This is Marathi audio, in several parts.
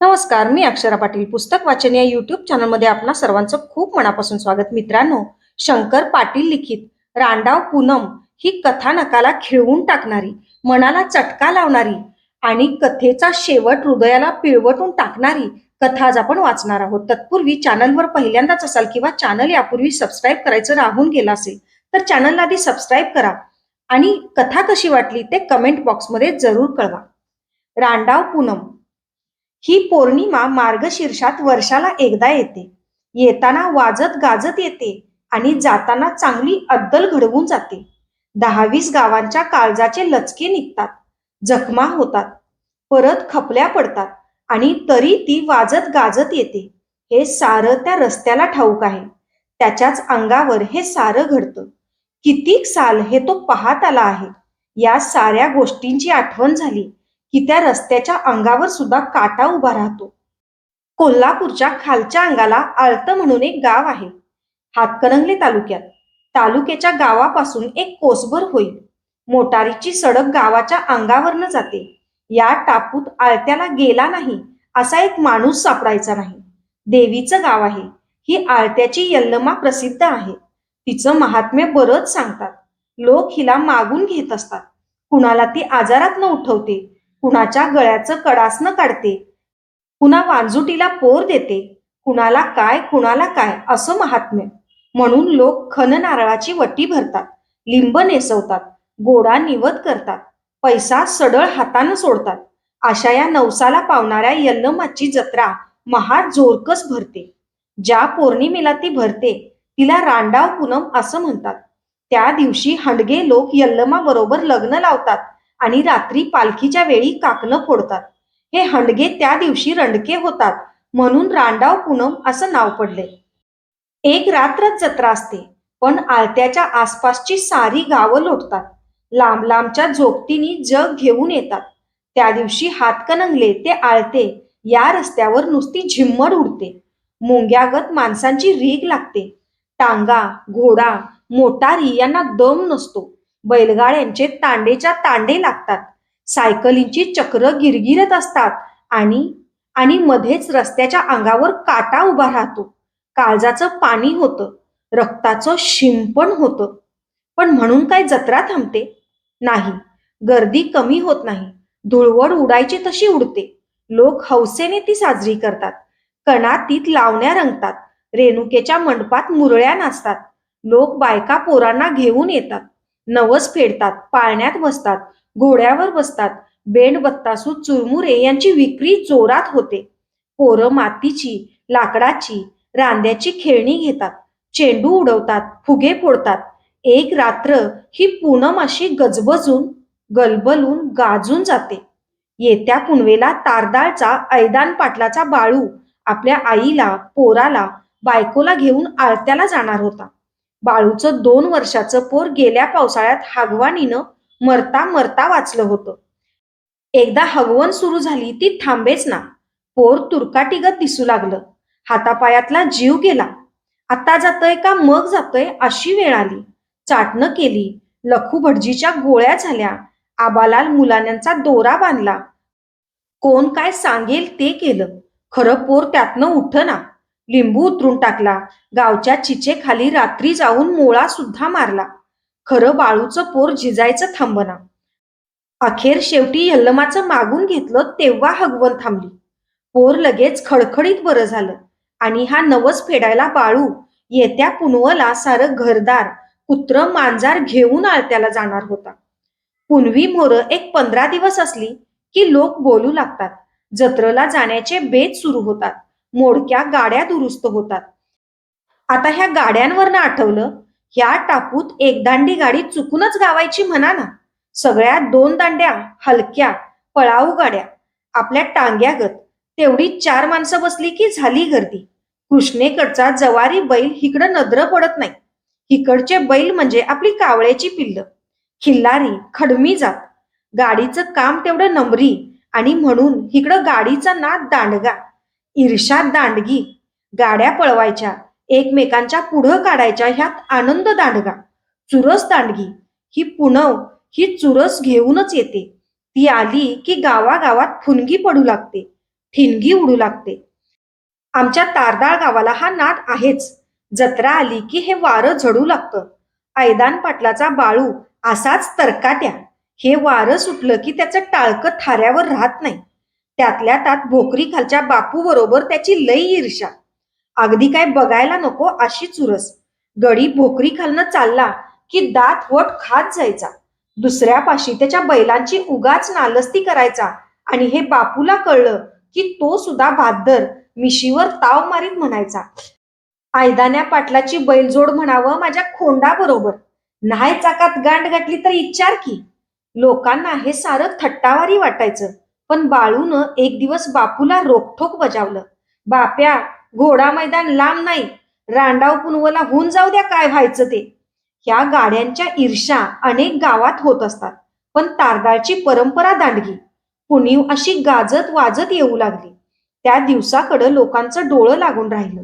नमस्कार मी अक्षरा पाटील. पुस्तक वाचन या युट्यूब चॅनलमध्ये आपणा सर्वांचं खूप मनापासून स्वागत. मित्रांनो शंकर पाटील लिखित रांडाव पूनम ही कथानकाला खिळवून टाकणारी मनाला चटका लावणारी आणि कथेचा शेवट हृदयाला पिळवटून टाकणारी कथा आज आपण वाचणार आहोत. तत्पूर्वी चॅनलवर पहिल्यांदाच असाल किंवा चॅनल यापूर्वी सबस्क्राईब करायचं राहून गेलं असेल तर चॅनलला आधी सबस्क्राईब करा आणि कथा कशी वाटली ते कमेंट बॉक्समध्ये जरूर कळवा. रांडाव पूनम ही पौर्णिमा मार्गशीर्षात वर्षाला एकदा येते. येताना वाजत गाजत येते आणि जाताना चांगली अद्दल घडवून जाते. दहावीस गावांच्या काळजाचे लचके निघतात जखमा होतात परत खपल्या पडतात आणि तरी ती वाजत गाजत येते. हे सारं त्या रस्त्याला ठाऊक आहे. त्याच्याच अंगावर हे सारं घडतं. कितीक साल हे तो पाहत आला आहे. या साऱ्या गोष्टींची आठवण झाली. की त्या रस्त्याच्या अंगावर सुद्धा काटा उभा राहतो. कोल्हापूरच्या खालच्या अंगाला आळत म्हणून एक गाव आहे. हातकणंगले तालुक्यात. तालुक्याच्या गावापासून एक कोसभर होईल. मोटारीची सडक गावाच्या अंगावरनं जाते. या टापूत आळत्याला गेला नाही असा एक माणूस सापडायचा नाही. देवीचं गाव आहे. ही आळत्याची यल्लमा प्रसिद्ध आहे. तिचं महात्म्य बरंच सांगतात. लोक हिला मागून घेत असतात. कुणाला ती आजारात न उठवते कुणाच्या गळ्याचं कडासनं काढते. कुणा वांजुटीला पोर देते. कुणाला काय कुणाला काय असं महात्म्य. म्हणून लोक खन नारळाची वटी भरतात. लिंब नेसवतात. गोडा निवत करतात. पैसा सडळ हातानं सोडतात. अशा या नवसाला पावणाऱ्या यल्लमाची जत्रा महा जोरकस भरते. ज्या पौर्णिमेला ती भरते तिला रांडाव पूनम असं म्हणतात. त्या दिवशी हंडगे लोक यल्लमा बरोबर लग्न लावतात. आणि रात्री पालखीच्या वेळी काकणं फोडतात. हे हंडगे त्या दिवशी रंडके होतात म्हणून रांडाव पूनम असं नाव पडले. एक रात्रच जत्रा असते पण आळत्याच्या आसपासची सारी गावं लोटतात. लांब लांबच्या झोपतीनी जग घेऊन येतात. त्या दिवशी हातकणंगले ते आळते या रस्त्यावर नुसती झिम्मड उडते. मुंग्यागत माणसांची रीग लागते. टांगा घोडा मोटारी यांना दम नसतो. बैलगाड्यांचे तांडेच्या तांडे लागतात. सायकलींची चक्र गिरगिरत असतात आणि आणि मध्येच रस्त्याच्या अंगावर काटा उभा राहतो. काळजाचं पाणी होतं. रक्ताचं शिंपण होतं. पण म्हणून काय जत्रा थांबते? नाही. गर्दी कमी होत नाही. धुळवड उडायची तशी उडते. लोक हौसेने ती साजरी करतात. कणातीत लावण्या रंगतात. रेणुकेच्या मंडपात मुरळ्या नाचतात. लोक बायका पोरांना घेऊन येतात. नवस फेडतात पाळण्यात बसतात घोड्यावर बसतात. बेंड बत्तासू चुरमुरे यांची विक्री जोरात होते. पोरं मातीची लाकडाची रांद्याची खेळणी घेतात. चेंडू उडवतात फुगे फोडतात. एक रात्र ही पूनम अशी गजबजून गलबलून गाजून जाते. येत्या पुनवेला तारदाळचा ऐदान पाटलाचा बाळू आपल्या आईला पोराला बायकोला घेऊन आळत्याला जाणार होता. बाळूचं दोन वर्षाचं पोर गेल्या पावसाळ्यात हागवानीनं मरता मरता वाचलं होतं. एकदा हगवण सुरू झाली ती थांबेच ना. पोर तुरकाटिगत दिसू लागलं. हातापायातला जीव गेला. आता जातोय का मग जातोय अशी वेळ आली. चाटणं केली. लखू भटजीच्या गोळ्या झाल्या. आबालाल मुलान्यांचा दोरा बांधला. कोण काय सांगेल ते केलं. खरं पोर त्यातनं उठना. लिंबू उतरून टाकला. गावच्या चिचे खाली रात्री जाऊन मोळा सुद्धा मारला. खरं बाळूचं पोर झिजायचं थांबना. अखेर शेवटी यल्लमाचं मागून घेतलं तेव्हा हगवण थांबली. पोर लगेच खडखडीत बरं झालं. आणि हा नवस फेडायला बाळू येत्या पुनवला सारं घरदार कुत्र मांजार घेऊन आळत्याला जाणार होता. पुनवी मोर एक पंधरा दिवस असली की लोक बोलू लागतात. जत्रेला जाण्याचे बेत सुरू होतात. मोडक्या गाड्या दुरुस्त होतात. आता ह्या गाड्यांवरनं आठवलं ह्या टापूत एक दांडी गाडी चुकूनच गावायची म्हणा ना. सगळ्या दोन दांड्या हलक्या पळाऊ गाड्या आपल्या टांग्यागत तेवढी चार माणसं बसली की झाली गर्दी. कृष्णेकडचा जवारी बैल हिकडं नद्र पडत नाही. हिकडचे बैल म्हणजे आपली कावळ्याची पिल्ल. खिल्लारी खडमी जात. गाडीचं काम तेवढं नंबरी आणि म्हणून हिकडं गाडीचा नाद दांडगा. ईर्षा दांडगी. गाड्या पळवायच्या. एकमेकांच्या पुढं काढायच्या ह्यात आनंद दांडगा. चुरस दांडगी. ही पुणव ही चुरस घेऊनच येते. ती आली की गावागावात फुनगी पडू लागते. ठिणगी उडू लागते. आमच्या तारदाळ गावाला हा नाद आहेच. जत्रा आली की हे वारं झडू लागतं. ऐदान पाटलाचा बाळू असाच तरकाट्या. हे वारं सुटलं की त्याचं टाळकं थाऱ्यावर राहत नाही. त्यातल्या त्यात भोकरी खालच्या बापू बरोबर त्याची लई ईर्षा अगदी काय बघायला नको अशी चुरस. गडी भोकरी खालनं चालला की दात वट खात जायचा. दुसऱ्या पाशी त्याच्या बैलांची उगाच नालस्ती करायचा आणि हे बापूला कळलं की तो सुद्धा भादर मिशीवर ताव मारीत म्हणायचा. आयदान्या पाटलाची बैलजोड म्हणावं माझ्या खोंडा बरोबर. नाही चाकात गांड घातली तर इच्छार की. लोकांना हे सारं थट्टावारी वाटायचं. पण बाळून एक दिवस बापूला रोखठोक बजावलं. बाप्या घोडा मैदान लांब नाही. रांडाव पुनवला होऊन जाऊ द्या काय व्हायचं ते. ह्या गाड्यांच्या ईर्षा अनेक गावात होत असतात. पण तारदाळची परंपरा दांडगी. पुणीव अशी गाजत वाजत येऊ लागली. त्या दिवसाकडं लोकांचं डोळं लागून राहिलं.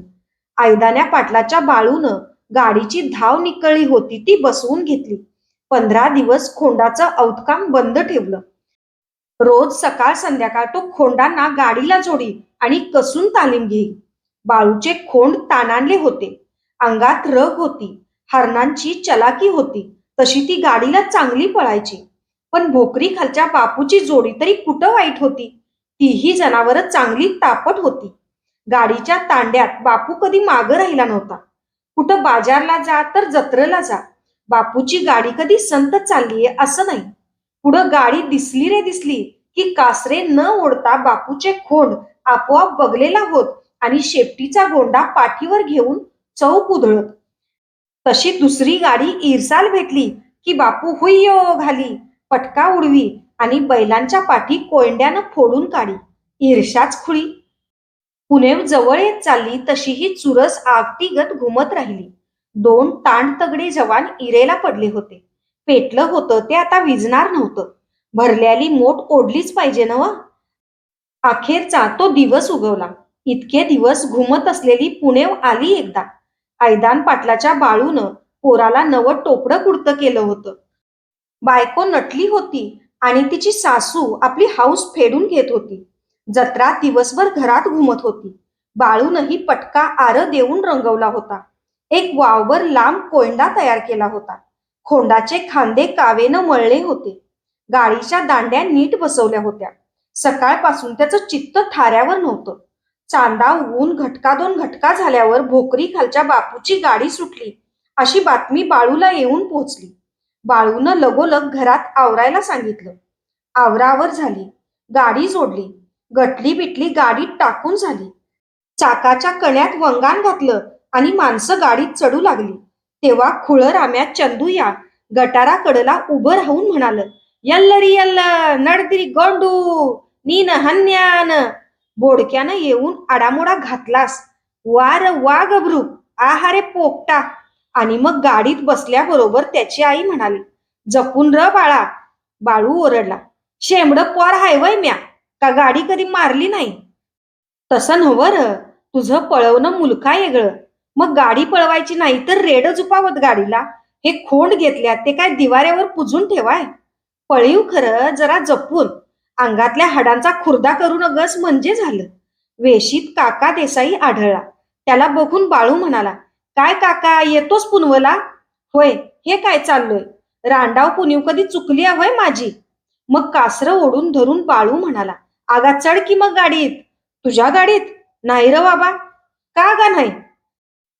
आयदान्या पाटलाच्या बाळूनं गाडीची धाव निकळली होती ती बसवून घेतली. पंधरा दिवस खोंडाचं औतकाम बंद ठेवलं. रोज सकाळ संध्याकाळ तो खोंडांना गाडीला जोडी आणि कसून तालीम घेई. बाळूचे खोंड ताणांले होते. अंगात रग होती. हरणांची चलाकी होती. तशी ती गाडीला चांगली पळायची. पण भोकरी खालच्या बापूची जोडी तरी कुठं वाईट होती? तीही जनावरं चांगली तापट होती. गाडीच्या तांड्यात बापू कधी मागं राहिला नव्हता. कुठं बाजारला जा तर जत्रेला जा. बापूची गाडी कधी संत चाललीये असं नाही. पुढं गाडी दिसली रे दिसली की कासरे न ओढता बापूचे खोंड आपोआप बगलेला होत आणि शेपटीचा गोंडा पाठीवर घेऊन चौक उधळत. तशी दुसरी गाडी इरसाल भेटली की बापू हुय्यो घाली पटका उडवी आणि बैलांच्या पाठी कोयंड्यानं फोडून काढी. ईर्षाच खुळी. पुणे जवळ येत चालली तशी ही चुरस आगटीगत घुमत राहिली. दोन ताणतगडे जवान इरेला पडले होते. पेटलं होतं ते आता विजणार नव्हतं. भरल्याली मोठ ओढलीच पाहिजे ना अखेरचा तो दिवस उगवला. इतके दिवस घुमत असलेली पुणे आली एकदा. आयदान पाटलाच्या बाळूनं पोराला नवं टोपडं कुडतं केलं होतं. बायको नटली होती आणि तिची सासू आपली हाऊस फेडून घेत होती. जत्रा दिवसभर घरात घुमत होती. बाळूनही पटका आर देऊन रंगवला होता. एक वावभर लांब कोयंडा तयार केला होता. खोंडाचे खांदे कावेनं मळले होते. गाडीच्या दांड्या नीट बसवल्या होत्या. सकाळपासून त्याचं चित्त थाऱ्यावर नव्हतं. चांदा ऊन घटका दोन घटका झाल्यावर भोकरी खालच्या बापूची गाडी सुटली. अशी बातमी बाळूला येऊन पोहोचली. बाळूनं लगोलग घरात आवरायला सांगितलं. आवरावर झाली. गाडी जोडली. गटली बिटली गाडीत टाकून झाली. चाकाच्या कण्यात वंगान घातलं आणि माणसं गाडीत चढू लागली. तेव्हा खुळराम्या चंदू या. गटाराकडला उभं राहून म्हणाल यल्लरी यल्ल नडदिरी गोंडू नीन हन्यान. बोडक्यानं येऊन आडामोडा घातलास. वार वा गभरू आहारे पोपटा. आणि मग गाडीत बसल्याबरोबर त्याची आई म्हणाली जपून र बाळा. बाळू ओरडला शेंबड पोर हाय वय म्या का गाडी कधी मारली नाही? तसं नव्हर तुझं पळवणं मुलका येगळं. मग गाडी पळवायची नाही तर रेड झुपावत गाडीला. हे खोंड घेतल्यात ते काय दिवाऱ्यावर पुजून ठेवाय? पळीव खरं जरा जपून. अंगातल्या हाडांचा खुर्दा करून अगस म्हणजे झालं. वेशीत काका देसाई आढळला. त्याला बघून बाळू म्हणाला काय काका येतोस पुनवला? होय हे काय चाललोय? रांडाव पुनीव कधी चुकली आहे होय माझी? मग कासरं ओढून धरून बाळू म्हणाला आगा चढ की मग गाडीत? तुझ्या गाडीत? नाही र बाबा. का गा नाही?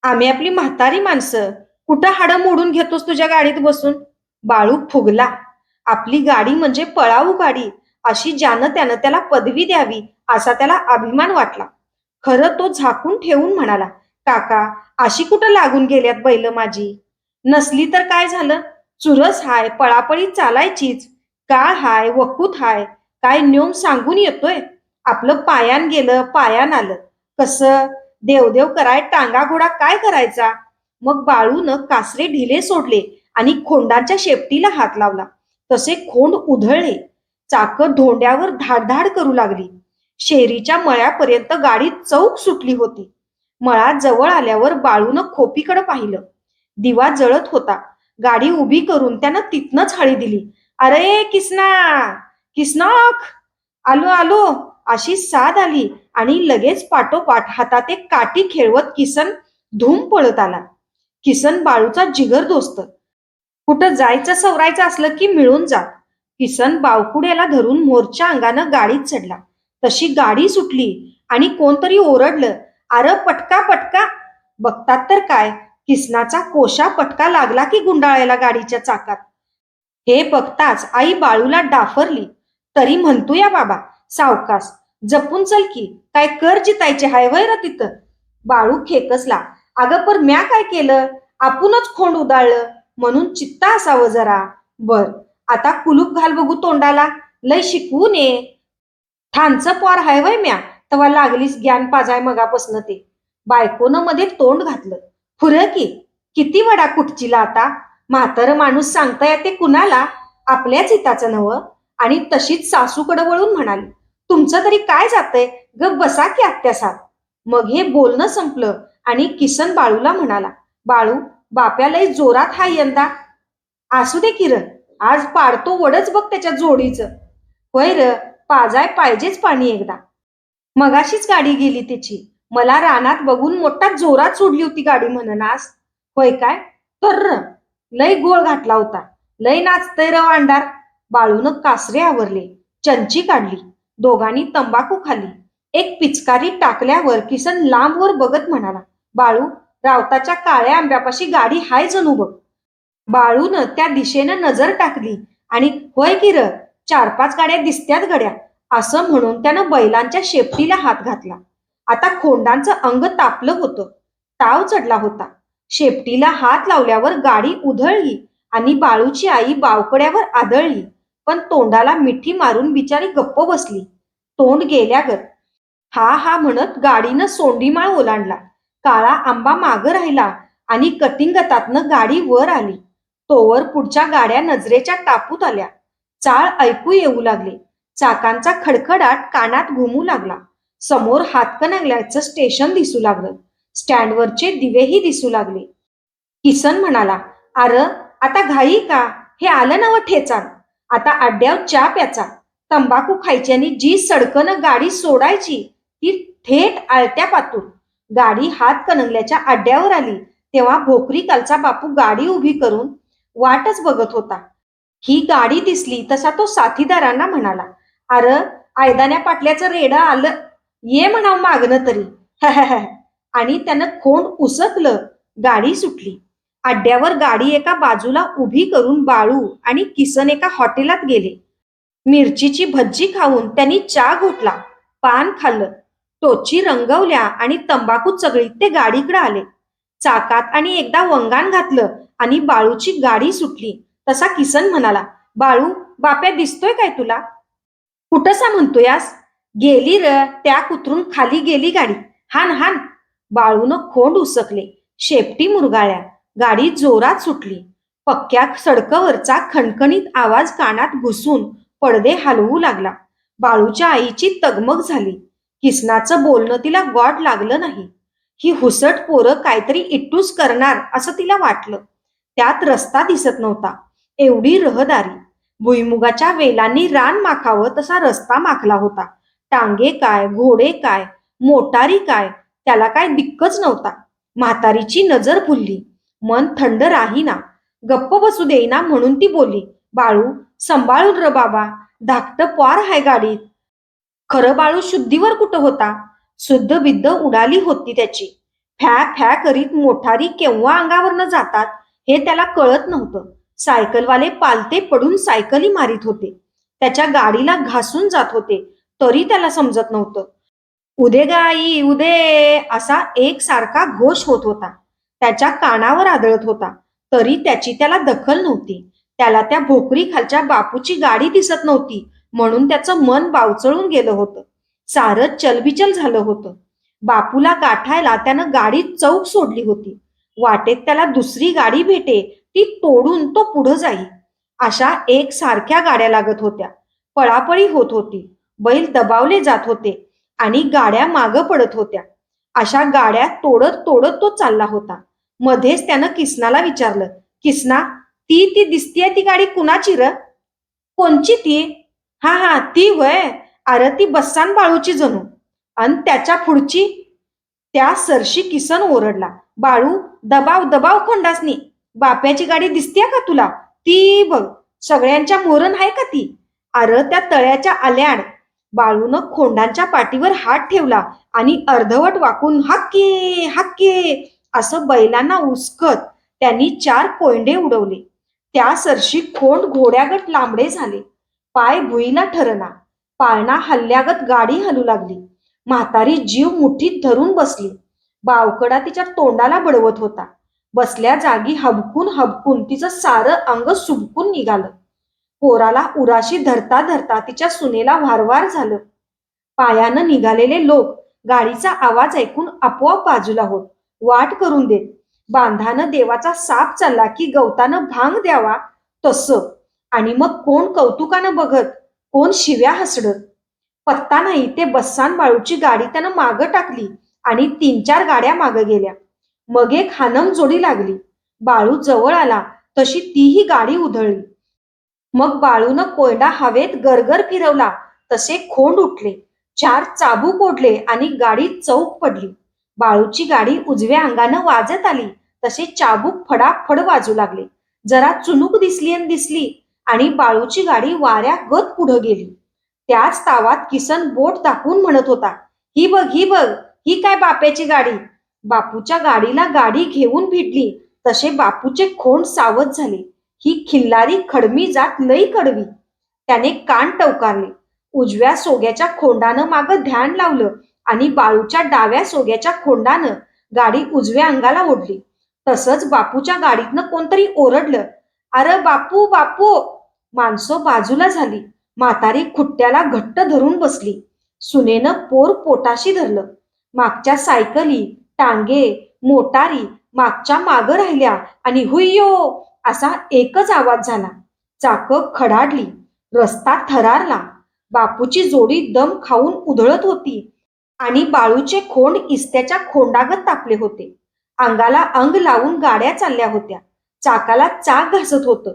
आम्ही आपली म्हातारी माणसं. कुठं हाडं मोडून घेतोस तुझ्या गाडीत बसून? बाळू फुगला. आपली गाडी म्हणजे पळाऊ गाडी. अशी ज्यानं त्यानं त्याला पदवी द्यावी असा त्याला अभिमान वाटला. खरं तो झाकून ठेवून म्हणाला काका अशी कुठं लागून गेल्यात बैल माझी? नसली तर काय झालं? चुरस हाय पळापळी चालायचीच. काळ हाय वकूत हाय. काय नियम सांगून येतोय? आपलं पायान गेलं पायान आलं. कसं? देवदेव कराय टांगा घोडा काय करायचा? मग बाळूनं कासरे ढिले सोडले आणि खोंडाच्या शेपटीला हात लावला. तसे खोंड उधळले. चाक धोंड्यावर धाडधाड करू लागली. शेरीच्या मळ्यापर्यंत गाडी चौक सुटली होती. मळा जवळ आल्यावर बाळूनं खोपीकडे पाहिलं. दिवा जळत होता. गाडी उभी करून त्यानं तिथनच हळी दिली. अरे किसना! किसनाख! आलो आलो! अशी साद आली. आणि लगेच पाठोपाठ हातात एक काठी खेळवत किसन धूम पळत आला. किसन बाळूचा जिगर दोस्त. कुठं जायचं सवरायचं असलं की मिळून जात. किसन बावकुड्याला धरून मोरच्या अंगानं गाडीत चढला. तशी गाडी सुटली आणि कोणतरी ओरडलं अरे पटका पटका. बघतात तर काय किसनाचा कोशा पटका लागला की गुंडाळायला गाडीच्या चाकात. हे बघताच आई बाळूला डाफरली. तरी म्हणतो या बाबा सावकास. जपून चल की. काय कर जितायचे हाय वय र तिथं. बाळू खेकसला. अगं पर म्या काय केलं? आपणच खोंड उदाळलं म्हणून चित्ता असावं जरा. बर आता कुलूप घाल बघू तोंडाला. लय शिकवून ये. ठाणचं पोर हाय वय म्या. तेव्हा लागलीस ज्ञान पाजाय मगापासनं ते. बायकोनं मध्ये तोंड घातलं. फुर की. किती वडा कुठचीला आता? म्हातर माणूस सांगता येते कुणाला? आपल्याच हिताचं नवं आणि तशीच सासूकडे वळून म्हणाली. तुमचं तरी काय जातंय? ग बसा की आत्यासात. मग हे बोलणं संपलं आणि किसन बाळूला म्हणाला बाळू बाप्या लय जोरात हाय यंदा. असू दे किरण आज पाडतो वडच बघ त्याच्या जोडीचं. होय र पाजाय पाहिजेच पाणी एकदा. मगाशीच गाडी गेली त्याची मला रानात बघून मोठा जोरात सोडली होती गाडी म्हणनास. होय काय? तर लय गोळ घातला होता. लय नाचतय र वांडार बाळूनं कासरे आवरले. चंची काढली. दोघांनी तंबाखू खाली एक पिचकारी टाकल्यावर किसन लांबवर बघत म्हणाला बाळू रावताच्या काळ्या आंब्यापाशी गाडी हाय जणू बघ. बाळून त्या दिशेनं नजर टाकली आणि होय की र चार पाच गाड्या दिसत्यात गड्या असं म्हणून त्यानं बैलांच्या शेपटीला हात घातला. आता खोंडांचं अंग तापलं होतं. ताव चढला होता. शेपटीला हात लावल्यावर गाडी उधळली आणि बाळूची आई बावकड्यावर आदळली. पण तोंडाला मिठी मारून बिचारी गप्प बसली. तोंड गेल्यागत. हा हा म्हणत गाडीनं सोंडीमाळ ओलांडला. काळा आंबा माग राहिला आणि कटिंगतातनं गाडी वर आली. तोवर पुढच्या गाड्या नजरेच्या टापूत आल्या. चाळ ऐकू येऊ लागले. चाकांचा खडखडाट कानात घुमू लागला. समोर हातकणंगल्याचं स्टेशन दिसू लागलं. स्टँडवरचे दिवेही दिसू लागले. किसन म्हणाला अर आता घाई का? हे आलं नव ठेचान. आता अड्ड्यावर चा प्याचा. तंबाखू खायची आणि जी सडकनं गाडी सोडायची ती थेट आळत्या पातून गाडी हात कणंगल्याच्या अड्ड्यावर आली तेव्हा भोकरी कालचा बापू गाडी उभी करून वाटच बघत होता. ही गाडी दिसली तसा तो साथीदारांना म्हणाला अर आयदान्या पाटल्याचं रेडं आलं ये म्हणाव मागणं तरी. आणि त्यानं खोंड उसकलं गाडी सुटली. अड्ड्यावर गाडी एका बाजूला उभी करून बाळू आणि किसन एका हॉटेलात गेले. मिरचीची भज्जी खाऊन त्यांनी चा घोटला पान खाल्लं टोची रंगवल्या आणि तंबाखू चगळीत ते गाडीकडे आले. चाकात आणि एकदा वंगाण घातलं आणि बाळूची गाडी सुटली. तसा किसन म्हणाला बाळू बाप्या दिसतोय काय तुला? कुठंसा म्हणतोयास? गेली र त्या कुत्रून खाली गेली गाडी. हान हान. बाळूनं खोंड उसकले. शेपटी मुरगाळ्या. गाडी जोरात सुटली. पक्क्या सडकवरचा खणखणीत आवाज कानात घुसून पडदे हलवू लागला. बाळूच्या आईची तगमग झाली. किसनाचं बोलणं तिला गॉड लागलं नाही. ही हुसट पोरं काहीतरी इट्टूस करणार असं तिला वाटलं. त्यात रस्ता दिसत नव्हता. एवढी रहदारी. भुईमुगाच्या वेलांनी रान माखावं तसा रस्ता माखला होता. टांगे काय घोडे काय मोटारी काय त्याला काय दिक्कच नव्हता. म्हातारीची नजर फुलली. मन थंड राहीना. गप्प बसू देईना म्हणून ती बोलली बाळू सांभाळून र बाबा धाकट पार हाय गाडीत. खरं बाळू शुद्धीवर कुठं होता? शुद्ध बिद्ध उडाली होती त्याची. फॅ फॅ करीत मोठारी केव्हा अंगावरनं जातात हे त्याला कळत नव्हतं. सायकलवाले पालते पडून सायकली मारित होते. त्याच्या गाडीला घासून जात होते तरी त्याला समजत नव्हतं. उदे गाई उदे असा एक सारखा घोष होत होता. त्याच्या कानावर आदळत होता. तरी त्याची त्याला दखल नव्हती. त्याला त्या भोकरी खालच्या बापूची गाडी दिसत नव्हती म्हणून त्याचं मन बावचळून गेलं होतं. सारं चलबिचल झालं होतं. बापूला गाठायला त्यानं गाडी चौक सोडली होती. वाटेत त्याला दुसरी गाडी भेटे ती तोडून तो पुढं जाई. अशा एक सारख्या गाड्या लागत होत्या. पळापळी होत होती. बैल दबावले जात होते आणि गाड्या मागं पडत होत्या. अशा गाड्या तोडत तोडत तो चालला होता. मध्येच त्यानं किसनाला विचारलं. किसना ती ती दिसतीये ती गाडी कुणाची र? कोणची ती? हा हा ती वय ती बस्सान बाळूची जणू. आणि त्याच्या पुढची त्या सरशी किसन ओरडला. बाळू दबाव दबाव खोंडासनी. बाप्याची गाडी दिसतेय का तुला? ती बघ सगळ्यांच्या मोरण आहे का ती? अर त्या तळ्याच्या आल्याड. बाळून खोंडांच्या पाठीवर हात ठेवला आणि अर्धवट वाकून हक्के हक्के असं बैलांना उचकत त्यांनी चार कोयंडे उडवले. त्या सरशी खोंड घोड्यागत लांबडे झाले. पाय भुईला ठरला. पाळणा हल्ल्यागत गाडी हलू लागली. म्हातारी जीव मुठीत धरून बसली. बावकडा तिच्या तोंडाला बडवत होता. बसल्या जागी हबकून हबकून तिचं सारं अंग सुबकून निघालं. पोराला उराशी धरता धरता तिच्या सुनेला वारवार झालं. पायानं निघालेले लोक गाडीचा आवाज ऐकून आपोआप बाजूला होत. वाट करून देत. बांधानं देवाचा साप चालला की गवतानं भांग द्यावा तसं. आणि मग कोण कौतुकानं बघत कोण शिव्या हसडत. पत्ता नाही ते बस्सान बाळूची गाडी त्यानं मागं टाकली आणि तीन चार गाड्या मागं गेल्या. मग एक हानम जोडी लागली. बाळू जवळ आला तशी तीही गाडी उधळली. मग बाळूनं कोयडा हवेत गरगर फिरवला तसे खोंड उठले. चार चाबूक ओढले आणि गाडी चौक पडली. बाळूची गाडी उजव्या अंगानं वाजत आली. तसे चाबूक फडाफड वाजू लागले. जरा चुनूक दिसली आणि दिसली आणि बाळूची गाडी वाऱ्या गत पुढं गेली. त्याच तावात किसन बोट दाखवून म्हणत होता ही बघ ही बघ ही काय बाप्याची गाडी? बापूच्या गाडीला गाडी घेऊन भिडली तसे बापूचे खोंड सावध झाले. ही खिल्लारी खडमी जात लई कडवी. त्याने कान टवकारले. उजव्या सोग्याच्या खोंडानं मागं ध्यान लावलं. आणि बाळूच्या डाव्या सोग्याच्या खोंडानं गाडी उजव्या अंगाला ओढली. तसंच बापूच्या गाडीतनं कोणतरी ओरडलं अरे बापू बापू! माणसं बाजूला झाली. म्हातारी खुट्ट्याला घट्ट धरून बसली. सुनेनं पोर पोटाशी धरलं. मागच्या सायकली टांगे मोटारी मागच्या मागं राहिल्या आणि हुय्यो! असा एकच आवाज झाला. चाक खडाडली. रस्ता थरारला. बापूची जोडी दम खाऊन उधळत होती. आणि बाळूचे खोंड इस्त्याच्या खोंडागत तापले होते. अंगाला अंग लावून गाड्या चालल्या होत्या. चाकाला चाक घासत होतं.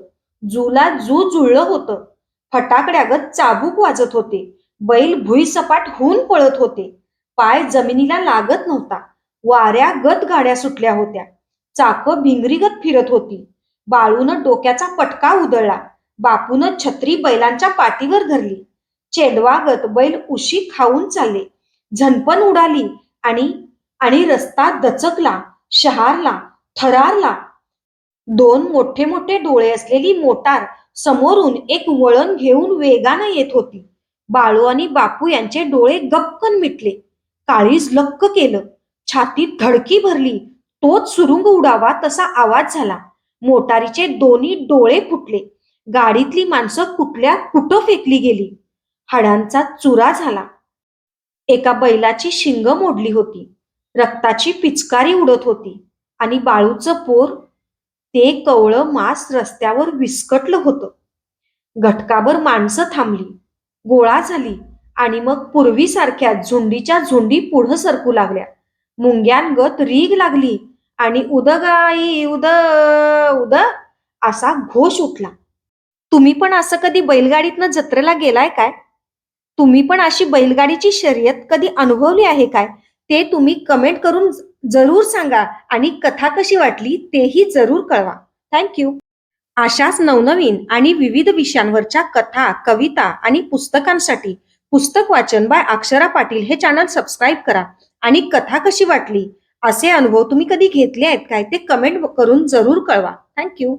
जूला जू जुळलं होतं. फटाकड्यागत चाबूक वाजत होते. बैल भुईसपाट होऊन पळत होते. पाय जमिनीला लागत नव्हता. वाऱ्या गत गाड्या सुटल्या होत्या. चाक भिंगरीगत फिरत होती. बाळूनं डोक्याचा पटका उधळला. बापून छत्री बैलांच्या पाठीवर धरली. चेंडवागत बैल उशी खाऊन चालले. झनपण उडाली आणि आणि रस्ता दचकला शहारला थरारला. दोन मोठे मोठे डोळे असलेली मोटार समोरून एक वळण घेऊन वेगानं येत होती. बाळू आणि बापू यांचे डोळे गपकन मिटले. काळीज लक्क केलं. छातीत धडकी भरली. तोच सुरुंग उडावा तसा आवाज झाला. मोटारीचे दोन्ही डोळे फुटले. गाडीतली माणसं कुठल्या कुठं फेकली गेली? हाडांचा चुरा झाला. एका बैलाची शिंग मोडली होती. रक्ताची पिचकारी उडत होती आणि बाळूचं पोर ते कवळं मांस रस्त्यावर विस्कटलं होतं. घटकाभर माणसं थांबली गोळा झाली आणि मग पूर्वीसारख्या झुंडीच्या झुंडी पुढं सरकू लागल्या. मुंग्यांगत रीग लागली आणि उदगाई उद उद असा घोष उठला. तुम्ही पण असं कधी बैलगाडीतनं जत्रेला गेलाय काय? तुम्ही पण अशी बैलगाडीची शर्यत कधी अनुभवली आहे काय? ते तुम्ही कमेंट करून जरूर सांगा आणि कथा कशी वाटली तेही जरूर कळवा. थँक्यू अशाच नवनवीन आणि विविध विषयांवरच्या कथा कविता आणि पुस्तकांसाठी पुस्तक वाचन बाय अक्षरा पाटील हे चॅनल सबस्क्राईब करा आणि कथा कशी वाटली असे अनुभव तुम्ही कधी घेतले आहेत काय ते कमेंट करून जरूर कळवा. थँक्यू